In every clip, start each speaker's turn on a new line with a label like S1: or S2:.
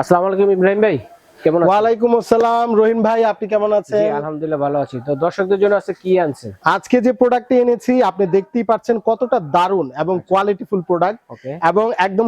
S1: আসসালামু আলাইকুম ইব্রাহিম ভাই কেমন আছেন?
S2: ওয়ালাইকুম আসসালাম রহিম ভাই আপনি কেমন
S1: জি আলহামদুলিল্লাহ ভালো আছি। তো দর্শকদের জন্য আছে কি আনছে
S2: আজকে যে প্রোডাক্টটি এনেছি আপনি দেখতেই পাচ্ছেন কতটা দারুণ এবং
S1: আচ্ছা।
S2: কোয়ালিটিফুল প্রোডাক্ট এবং একদম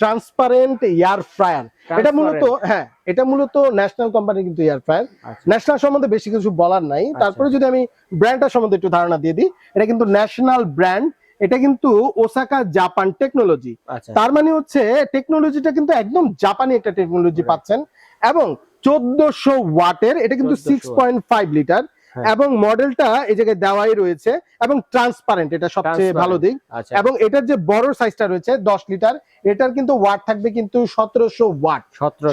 S2: ট্রান্সপারেন্ট এয়ার ফ্রায়ার এটা মূলত হ্যাঁ এটা মূলত ন্যাশনাল কোম্পানি কিন্তু এয়ার ফ্রায়ার
S1: আচ্ছা।
S2: ন্যাশনাল সম্বন্ধে বেশি কিছু বলার নাই। তারপরে যদি আমি ব্র্যান্ডটা সম্বন্ধে একটু ধারণা দিয়ে দিই এটা কিন্তু ন্যাশনাল ব্র্যান্ড এটা কিন্তু ওসাকা জাপান টেকনোলজি তার মানে হচ্ছে টেকনোলজিটা কিন্তু একদম জাপানি একটা টেকনোলজি পাচ্ছেন। এবং চোদ্দশো ওয়াটের এটা কিন্তু সিক্স পয়েন্ট ফাইভ লিটার।
S1: হ্যাঁ।
S2: এবং মডেলটা এই জায়গায় দেওয়াই রয়েছে। এবং ট্রান্সপারেন্ট এটা সবচেয়ে। ভালো দিক।
S1: আচ্ছা।
S2: এবং এটার যে বড় সাইজটা রয়েছে দশ লিটার এটার কিন্তু ওয়াট থাকবে কিন্তু সতেরোশো ওয়াট।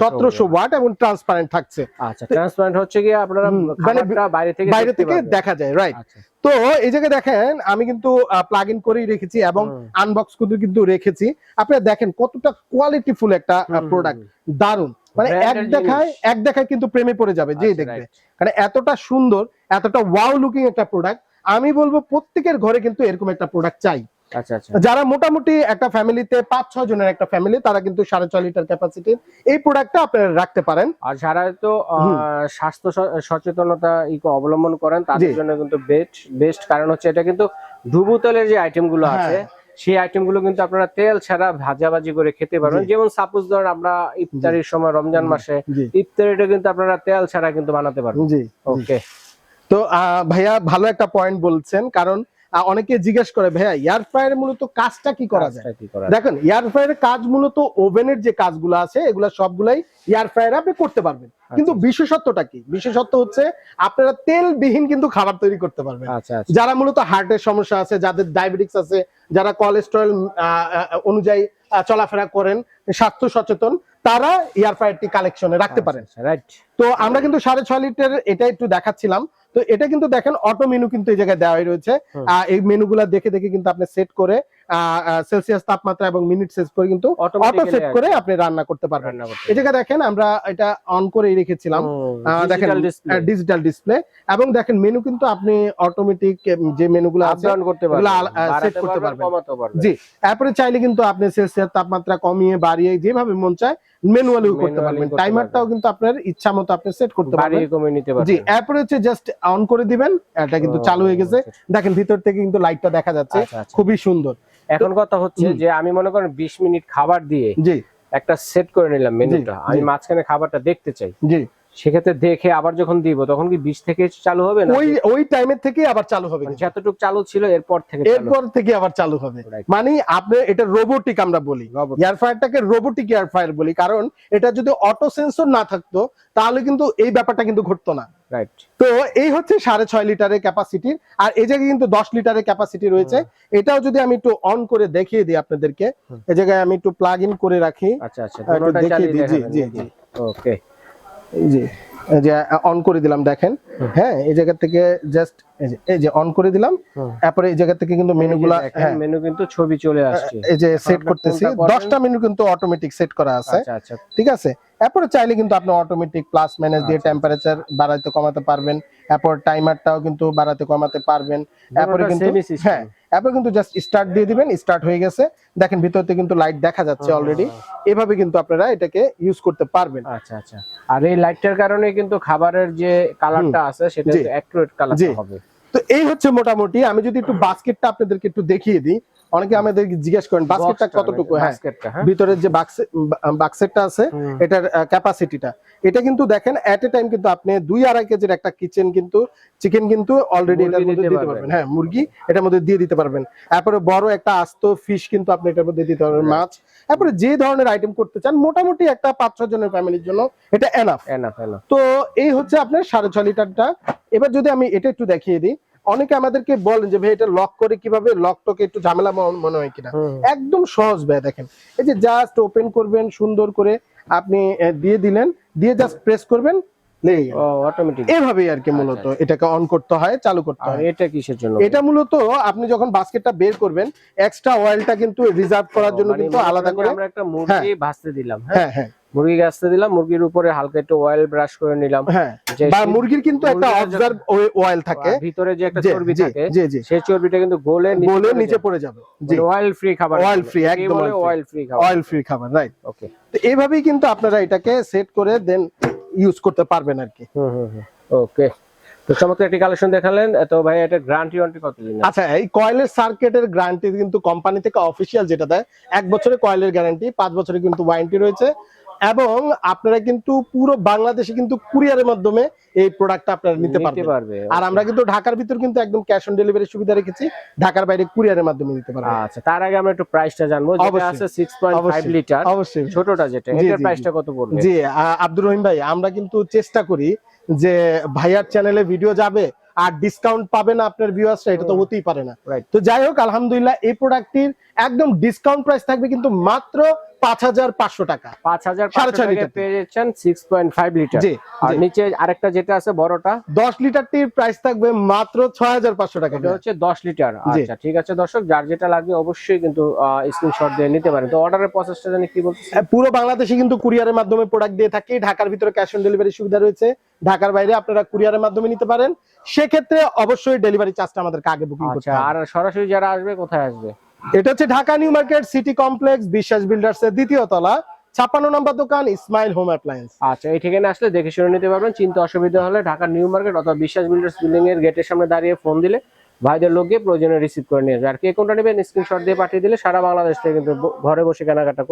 S2: সতেরোশো ওয়াট। এবং ট্রান্সপারেন্ট থাকছে।
S1: আচ্ছা ট্রান্সপারেন্ট হচ্ছে কি আপনারা
S2: মানে
S1: বাইরে থেকে
S2: বাইরে থেকে দেখা যায় রাইট
S1: আচ্ছা।
S2: তো এই জায়গায় দেখেন আমি কিন্তু প্লাগ ইন করেই রেখেছি এবং আনবক্স করে কিন্তু রেখেছি। আপনারা দেখেন কতটা কোয়ালিটিফুল একটা প্রোডাক্ট। দারুণ মানে এক দেখায় এক দেখায় কিন্তু প্রেমে পড়ে যাবে যে
S1: আচ্ছা,
S2: দেখবে।
S1: মানে
S2: কারণ এতটা সুন্দর এতটা ওয়াও লুকিং একটা প্রোডাক্ট আমি বলব প্রত্যেকের ঘরে কিন্তু এরকম একটা প্রোডাক্ট চাই। যারা মোটামুটি একটা ফ্যামিলিতে পাঁচ ছয় জনের একটা ফ্যামিলি তারা কিন্তু সাড়ে ছয় লিটার ক্যাপাসিটির এই প্রোডাক্টটা আপনারা রাখতে পারেন।
S1: আর যারা তো স্বাস্থ্য সচেতনতা অবলম্বন করেন তাদের জন্য কিন্তু বেস্ট বেস্ট কারণ হচ্ছে এটা কিন্তু ডুবু তেলের যে আইটেমগুলো
S2: হ্যাঁ।
S1: আছে সেই আইটেমগুলো কিন্তু আপনারা তেল ছাড়া ভাজাভাজি করে খেতে পারবেন যেমন সাপোজ ধরেন আমরা ইফতারির সময় রমজান মাসে ইফতারিটা কিন্তু আপনারা তেল ছাড়া কিন্তু বানাতে পারবেন।
S2: জি।
S1: ওকে
S2: তো ভাইয়া ভালো একটা পয়েন্ট বলছেন কারণ অনেকে জিজ্ঞেস করে ভাইয়া এয়ার ফ্রায়ার মূলত কাজটা কি করা যায়? দেখেন এয়ার ফ্রায়ারের কাজ মূলত ওভেনের যে কাজগুলো আছে এগুলো সবগুলাই এয়ার ফ্রায়ারে আপনি করতে পারবেন। কিন্তু
S1: আচ্ছা।
S2: বিশেষত্বটা কি? বিশেষত্ব হচ্ছে আপনারা তেলবিহীন কিন্তু খাবার তৈরি করতে পারবেন।
S1: আচ্ছা আচ্ছা।
S2: যারা মূলত হার্টের সমস্যা আছে যাদের ডায়াবেটিক্স আছে যারা কোলেস্টেরল অনুযায়ী চলাফেরা করেন স্বাস্থ্য সচেতন তারা এয়ার ফ্রায়ারটি কালেকশনে রাখতে পারেন।
S1: রাইট
S2: তো আমরা কিন্তু সাড়ে ছয় লিটার এটা একটু দেখাচ্ছিলাম। তো এটা কিন্তু দেখেন অটো মেনু কিন্তু এই জায়গায় দেওয়াই রয়েছে। আহ, এই মেনুগুলা দেখে দেখে কিন্তু আপনি সেট করে সেলসিয়াস তাপমাত্রা এবং মিনিট সেট করে কিন্তু অটো সেট করে আপনি রান্না করতে পারবেন। এই জায়গায় দেখেন আমরা এটা অন করেই রেখেছিলাম। দেখেন ডিজিটাল ডিসপ্লে এবং দেখেন মেনু কিন্তু আপনি অটোমেটিক যে মেনুগুলো আছে
S1: আপডাউন করতে পারবেন।
S2: জি তারপরে চাইলে কিন্তু আপনি সেলসিয়াস তাপমাত্রা কমিয়ে বাড়িয়ে যেভাবে মন চায় ম্যানুয়ালিও করতে পারবেন। টাইমারটাও কিন্তু আপনার ইচ্ছা মতো আপনি সেট করতে পারবেন।
S1: কমিয়ে নিতে পারবেন।
S2: জি এরপরে হচ্ছে জাস্ট অন করে দিবেন। এটা কিন্তু চালু হয়ে গেছে।
S1: আচ্ছা।
S2: দেখেন ভিতর থেকে কিন্তু লাইটটা দেখা যাচ্ছে।
S1: আচ্ছা, আচ্ছা।
S2: খুবই সুন্দর।
S1: এখন কথা হচ্ছে যে আমি মনে করেন 20 মিনিট খাবার দিয়ে
S2: জি।
S1: একটা সেট করে নিলাম মেনুটা। আমি মাঝখানে খাবারটা দেখতে চাই।
S2: জি।
S1: সেক্ষেত্রে দেখে আবার যখন দিব তখন কি 20 থেকে চালু হবে না
S2: ওই ওই টাইমের থেকে আবার চালু হবে
S1: মানে। যতটুকু চালু ছিল এরপর থেকে
S2: এরপর থেকে আবার চালু হবে। মানে আপনি এটা রোবোটিক আমরা বলি। এয়ার ফায়ারটাকে রোবোটিক এয়ার ফায়ার বলি। কারণ এটা যদি অটো সেন্সর না থাকতো তাহলে কিন্তু এই ব্যাপারটা কিন্তু ঘটতো না।
S1: রাইট
S2: তো এই হচ্ছে সাড়ে ছয় লিটারের ক্যাপাসিটির আর এই জায়গায় কিন্তু দশ লিটারের ক্যাপাসিটি রয়েছে। এটাও যদি আমি একটু অন করে দেখিয়ে দিই আপনাদেরকে এই জায়গায় আমি একটু প্লাগ ইন করে রাখি।
S1: আচ্ছা আচ্ছা
S2: দেখিয়ে দিই, জি, জি, জি।
S1: ওকে
S2: যে অন করে দিলাম দেখেন। হ্যাঁ এই জায়গা থেকে জাস্ট এই যে অন করে দিলাম। তারপরে এই জায়গা থেকে কিন্তু মেনুগুলা হ্যাঁ।
S1: মেনু কিন্তু ছবি চলে আসছে।
S2: এই যে সেট করতেছি। মেনু কিন্তু অটোমেটিক সেট করা আছে।
S1: আচ্ছা আচ্ছা।
S2: ঠিক আছে? এরপরে চাইলে কিন্তু আপনি অটোমেটিক প্লাস মাইনাস দিয়ে
S1: আচ্ছা,
S2: টেম্পারেচার বাড়াতে কমাতে পারবেন। এরপর টাইমারটাও কিন্তু বাড়াতে কমাতে পারবেন। এরপরে কিন্তু হ্যাঁ এরপর কিন্তু জাস্ট স্টার্ট দিয়ে দিবেন স্টার্ট হয়ে গেছে। দেখেন ভিতর থেকে কিন্তু লাইট দেখা যাচ্ছে অলরেডি এভাবে কিন্তু আপনারা এটাকে ইউজ করতে পারবেন।
S1: আচ্ছা আচ্ছা। আর এই লাইটটার কারণে কিন্তু খাবারের যে কালারটা আছে সেটা। অ্যাকুরেট কালার হবে।
S2: তো এই হচ্ছে মোটামুটি। আমি যদি একটু বাস্কেটটা আপনাদেরকে একটু দেখিয়ে দিই। অনেকে আমাদের জিজ্ঞেস করেন বাস্কেটটা কতটুকু? হ্যাঁ
S1: হ্যাঁ।
S2: ভিতরের যে বাক্সে বাক্সেটটা আছে এটার ক্যাপাসিটিটা এটা কিন্তু দেখেন এট এ টাইম কিন্তু আপনি দুই আড়াই কেজির একটা কিচেন কিন্তু চিকেন কিন্তু অলরেডি এটার মধ্যে
S1: দিতে পারবেন।
S2: হ্যাঁ মুরগি এটার মধ্যে দিয়ে দিতে পারবেন। তারপরে বড় একটা আস্ত ফিশ কিন্তু আপনি এটার মধ্যে দিতে পারবেন মাছ। তারপরে যে ধরনের আইটেম করতে চান মোটামুটি একটা পাঁচ ছয় জনের ফ্যামিলির জন্য এটা এনাফ
S1: এনাফ
S2: তো এই হচ্ছে আপনার সাড়ে ছয় লিটারটা। এবার যদি আমি এটা একটু দেখিয়ে দিই অনেকে আমাদেরকে বলেন যে ভাই এটা লক করে কীভাবে? লকটাকে একটু ঝামেলা মনে- হয় কিনা? একদম সহজ ভাই দেখেন। এই যে জাস্ট ওপেন করবেন সুন্দর করে আপনি দিয়ে দিলেন দিয়ে জাস্ট প্রেস করবেন এভাবেই আর কি মূলত
S1: আচ্ছা,
S2: এটাকে অন করতে হয় চালু করতে হয়।
S1: এটা কিসের জন্য?
S2: এটা মূলত আপনি যখন বাস্কেটটা বের করবেন এক্সট্রা অয়েলটা কিন্তু রিজার্ভ করার জন্য
S1: মানে
S2: কিন্তু আলাদা করে
S1: আমরা একটা মুরগি ভাজতে দিলাম হ্যাঁ
S2: হ্যাঁ।
S1: মুরগিকে আসতে দিলাম মুরগির উপরে হালকা একটু অয়েল ব্রাশ করে নিলাম।
S2: হ্যাঁ বা মুরগির কিন্তু একটা অবজার্ভ অয়েল থাকে।
S1: ভিতরে যে একটা চর্বি থাকে সেই চর্বিটা কিন্তু গোলে
S2: বলে নিচে পড়ে যাবে
S1: অয়েল ফ্রি খাবার
S2: Oil free, একদম
S1: অয়েল ফ্রি খাবার।
S2: অয়েল ফ্রি খাবার রাইট
S1: ওকে
S2: তো এইভাবেই কিন্তু আপনারা এটাকে সেট করে দেন ইউজ করতে পারবেন আর কি।
S1: হুম হুম হুম। ওকে তো চমৎকার একটি কালেকশন দেখালেন। তো ভাই এটা গ্যারান্টি ওয়ারেন্টি কতদিন
S2: আচ্ছা এই কয়েলের সার্কিটের গ্যারান্টি কিন্তু কোম্পানি থেকে অফিসিয়াল যেটা দেয় এক বছরের কয়েলের গ্যারান্টি পাঁচ বছরের কিন্তু ওয়ারেন্টি রয়েছে। এবং আপনারা কিন্তু পুরো বাংলাদেশে কিন্তু কুরিয়ারের মাধ্যমে এই প্রোডাক্টটা আপনারা নিতে পারবেন।
S1: পারবে
S2: আর আমরা কিন্তু ঢাকার ভিতর কিন্তু একদম ক্যাশ অন ডেলিভারি সুবিধা রেখেছি ঢাকার বাইরে কুরিয়ারের মাধ্যমে নিতে পারবেন।
S1: আচ্ছা তার আগে আমরা একটু প্রাইসটা জানব যেটা। আছে 6.5 লিটার
S2: অবশ্যই
S1: ছোটটা যেটা এটার প্রাইসটা কত পড়বে?
S2: জি আব্দুর রহিম ভাই আমরা কিন্তু চেষ্টা করি যে ভাইয়ার চ্যানেলে ভিডিও যাবে আর ডিসকাউন্ট পাবে না আপনার ভিউয়ার্সরা এটা তো হতেই পারে না. তো যাই হোক আলহামদুলিল্লাহ এই প্রোডাক্টটির একদম ডিসকাউন্ট প্রাইস থাকবে কিন্তু মাত্র পাঁচ হাজার পাঁচশো টাকা।
S1: পাঁচ হাজার
S2: সাড়ে ছয়
S1: টাকা
S2: লিটার।
S1: পেয়ে সিক্স পয়েন্ট ফাইভ লিটার আর নিচে আরেকটা যেটা আছে বড়টা?
S2: দশ লিটারটির প্রাইস থাকবে মাত্র ছয় হাজার পাঁচশো টাকা
S1: এটা হচ্ছে দশ লিটার। আচ্ছা ঠিক আছে দর্শক যার যেটা লাগবে অবশ্যই কিন্তু স্ক্রিনশট দিয়ে নিতে পারেন। তো অর্ডারের প্রসেসটা জানি কি বলতেছেন
S2: পুরো বাংলাদেশে কিন্তু কুরিয়ারের মাধ্যমে প্রোডাক্ট দিয়ে থাকি। ঢাকার ভিতরে ক্যাশ অন ডেলিভারি সুবিধা রয়েছে। ঢাকার বাইরে আপনারা কুরিয়ারের মাধ্যমে নিতে পারেন। সেক্ষেত্রে অবশ্যই ডেলিভারি চার্জটা আমাদেরকে আগে বুকিং করতে
S1: আচ্ছা আর সরাসরি যারা আসবে কোথায় আসবে?
S2: এটা হচ্ছে Dhaka new market city complex Biswas builders এর দ্বিতীয় তলা। ছাপ্পান্ন নম্বর দোকান ইসমাইল হোম অ্যাপ্লায়েন্স
S1: আচ্ছা এই ঠিকানা আসলে দেখে শুনে নিতে পারবেন। চিন্তা অসুবিধা হলে ঢাকা নিউ মার্কেট অথবা বিশ্বাস বিল্ডার্স বিল্ডিং এর গেটের সামনে দাঁড়িয়ে ফোন দিলে ভাইদের লোককে প্রয়োজনে রিসিভ করে নিয়ে আসবে আর কে কোনটা নেবেন স্ক্রিনশট দিয়ে পাঠিয়ে দিলে সারা বাংলাদেশ থেকে কিন্তু ঘরে বসে কেনাকাটা